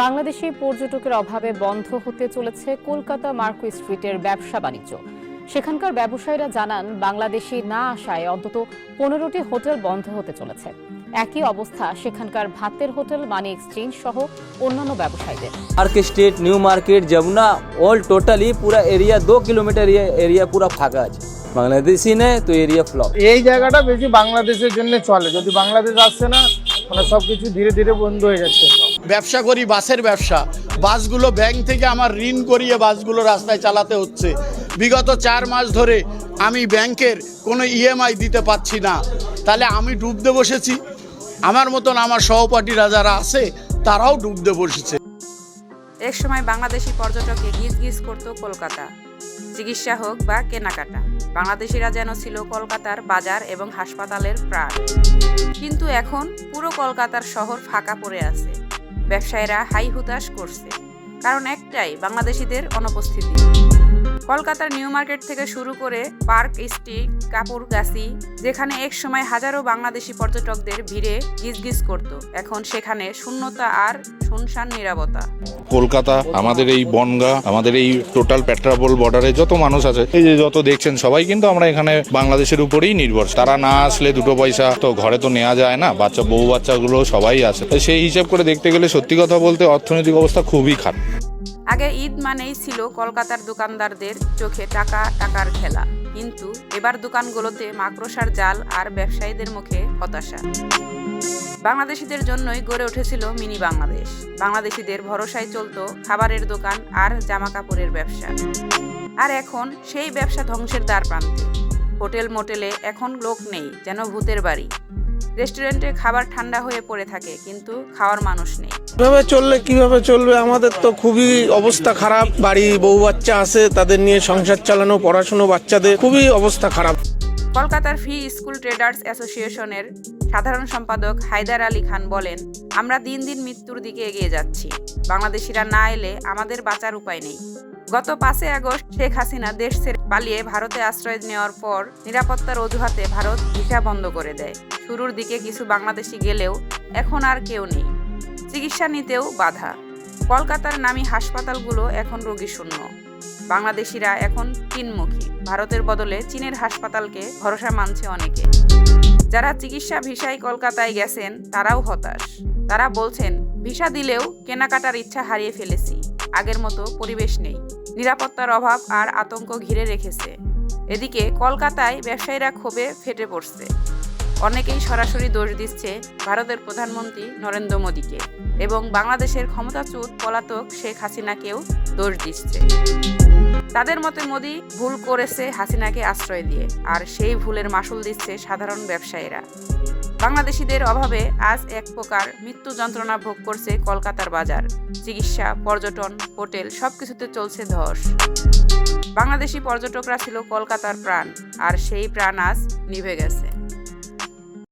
বাংলাদেশে পর্যটকের অভাবে বন্ধ হতে চলেছে কলকাতা মার্কো স্ট্রিটের ব্যবসা বাণিজ্য। সেখানকার ব্যবসায়ীরা জানান বাংলাদেশি না আসায় অন্তত পনেরোটি হোটেল বন্ধ হতে চলেছে। একই অবস্থা সেখানকার ভাতের হোটেল মানি এক্সচেঞ্জ সহ অন্যান্য ব্যবসায়ীদের। Park street new market Jamuna all totally পুরা এরিয়া দু কিলোমিটার এরিয়া পুরা ফাঁকা আছে। বাংলাদেশি নেই তো এরিয়া ফ্লপ এই জায়গাটা বেশি বাংলাদেশের জন্য চলে। যদি বাংলাদেশ আসছে না মানে সবকিছু ধীরে ধীরে বন্ধ হয়ে যাচ্ছে। ব্যবসা করি, বাসের ব্যবসা। বাসগুলো ব্যাংক থেকে আমার ঋণ করিয়ে বাসগুলো রাস্তায় চালাতে হচ্ছে। বিগত চার মাস ধরে আমি ব্যাংকের কোনো ইএমআই দিতে পারছি না। তাহলে আমি ডুবতে বসেছি। আমার মতন আমার সহপাঠীরা যারা আছে, তারাও ডুবতে বসেছে। এক সময় বাংলাদেশি পর্যটকে গিজ গিজ করত কলকাতা। চিকিৎসা হোক বা কেনাকাটা, বাংলাদেশিরা যেন ছিল কলকাতার বাজার এবং হাসপাতালের প্রাণ। কিন্তু এখন পুরো কলকাতার শহর ফাঁকা পড়ে আছে। ব্যবসায়ীরা হাই হুতাশ করছে। কারণ একটাই বাংলাদেশিদের অনুপস্থিতি। কলকাতার নিউ মার্কেট থেকে শুরু করে পার্ক স্ট্রিট কাপুরগাছি যেখানে এক সময় হাজারো বাংলাদেশি পর্যটকদের ভিড়ে গিজগিজ করত। এখন সেখানে শূন্যতা আর শুনশান নিরাপত্তা। কলকাতা, আমাদের এই বনগা, আমাদের এই টোটাল পেট্রাপোল বর্ডারে যত মানুষ আছে, এই যে যত দেখছেন সবাই কিন্তু আমরা এখানে বাংলাদেশের উপরেই নির্ভর তারা না আসলে দুটো পয়সা তো ঘরে তো নেওয়া যায় না, বাচ্চা, বউ বাচ্চাগুলো সবাই আছে। সেই হিসাব করে দেখতে গেলে সত্যি কথা বলতে অর্থনৈতিক অবস্থা খুবই খারাপ। আগে ঈদ মানেই ছিল কলকাতার দোকানদারদের চোখে টাকা টাকার খেলা। কিন্তু এবার দোকানগুলোতে মাকড়সার জাল আর ব্যবসায়ীদের মুখে হতাশা। বাংলাদেশিদের জন্যই গড়ে উঠেছিল মিনি বাংলাদেশ। বাংলাদেশিদের ভরসায় চলত খাবারের দোকান আর জামা কাপড়ের ব্যবসা। আর এখন সেই ব্যবসা ধ্বংসের দ্বার প্রান্তে। হোটেল মোটেলে এখন লোক নেই, যেন ভূতের বাড়ি। রেস্টুরেন্টে খাবার ঠান্ডা হয়ে পড়ে থাকে কিন্তু খাওয়ার মানুষ নেই। কীভাবে চললে কীভাবে চলবে? আমাদের তো খুবই অবস্থা খারাপ। বাড়ি বউ বাচ্চা আছে তাদের নিয়ে সংসার চালানো পড়াশুনো বাচ্চাদের খুবই অবস্থা খারাপ। কলকাতার ফ্রি স্কুল ট্রেডার্স অ্যাসোসিয়েশনের সাধারণ সম্পাদক হায়দার আলী খান বলেন আমরা দিন দিন মৃত্যুর দিকে এগিয়ে যাচ্ছি। বাংলাদেশিরা না এলে আমাদের বাঁচার উপায় নেই। গত পাঁচই আগস্ট শেখ হাসিনা দেশ ছেড়ে পালিয়ে ভারতে আশ্রয় নেওয়ার পর নিরাপত্তার অজুহাতে ভারত ভিসা বন্ধ করে দেয়। শুরুর দিকে কিছু বাংলাদেশি গেলেও এখন আর কেউ নেই। চিকিৎসা নিতেও বাধা। কলকাতার নামী হাসপাতালগুলো এখন রোগী শূন্য। বাংলাদেশিরা এখন চীনমুখী ভারতের বদলে চীনের হাসপাতালকে ভরসা মানছে অনেকে। যারা চিকিৎসা ভিসায় কলকাতায় গেছেন, তারাও হতাশ। তারা বলছেন, ভিসা দিলেও কেনাকাটার ইচ্ছা হারিয়ে ফেলেছি। আগের মতো পরিবেশ নেই। নিরাপত্তার অভাব আর আতঙ্ক ঘিরে রেখেছে। এদিকে কলকাতায় ব্যবসায়ীরা ক্ষোভে ফেটে পড়ছে। অনেকেই সরাসরি দোষ দিচ্ছে ভারতের প্রধানমন্ত্রী নরেন্দ্র মোদীকে এবং বাংলাদেশের ক্ষমতাচ্যুত পলাতক শেখ হাসিনাকেও দোষ দিচ্ছে। তাদের মতে মোদী ভুল করেছে হাসিনাকে আশ্রয় দিয়ে, আর সেই ভুলের মাসুল দিচ্ছে সাধারণ ব্যবসায়ীরা। বাংলাদেশিদের অভাবে আজ এক প্রকার মৃত্যু যন্ত্রণা ভোগ করছে কলকাতার বাজার। চিকিৎসা, পর্যটন, হোটেল সবকিছুতে চলছে ধস। বাংলাদেশি পর্যটকরা ছিল কলকাতার প্রাণ, আর সেই প্রাণ আজ নিভে গেছে।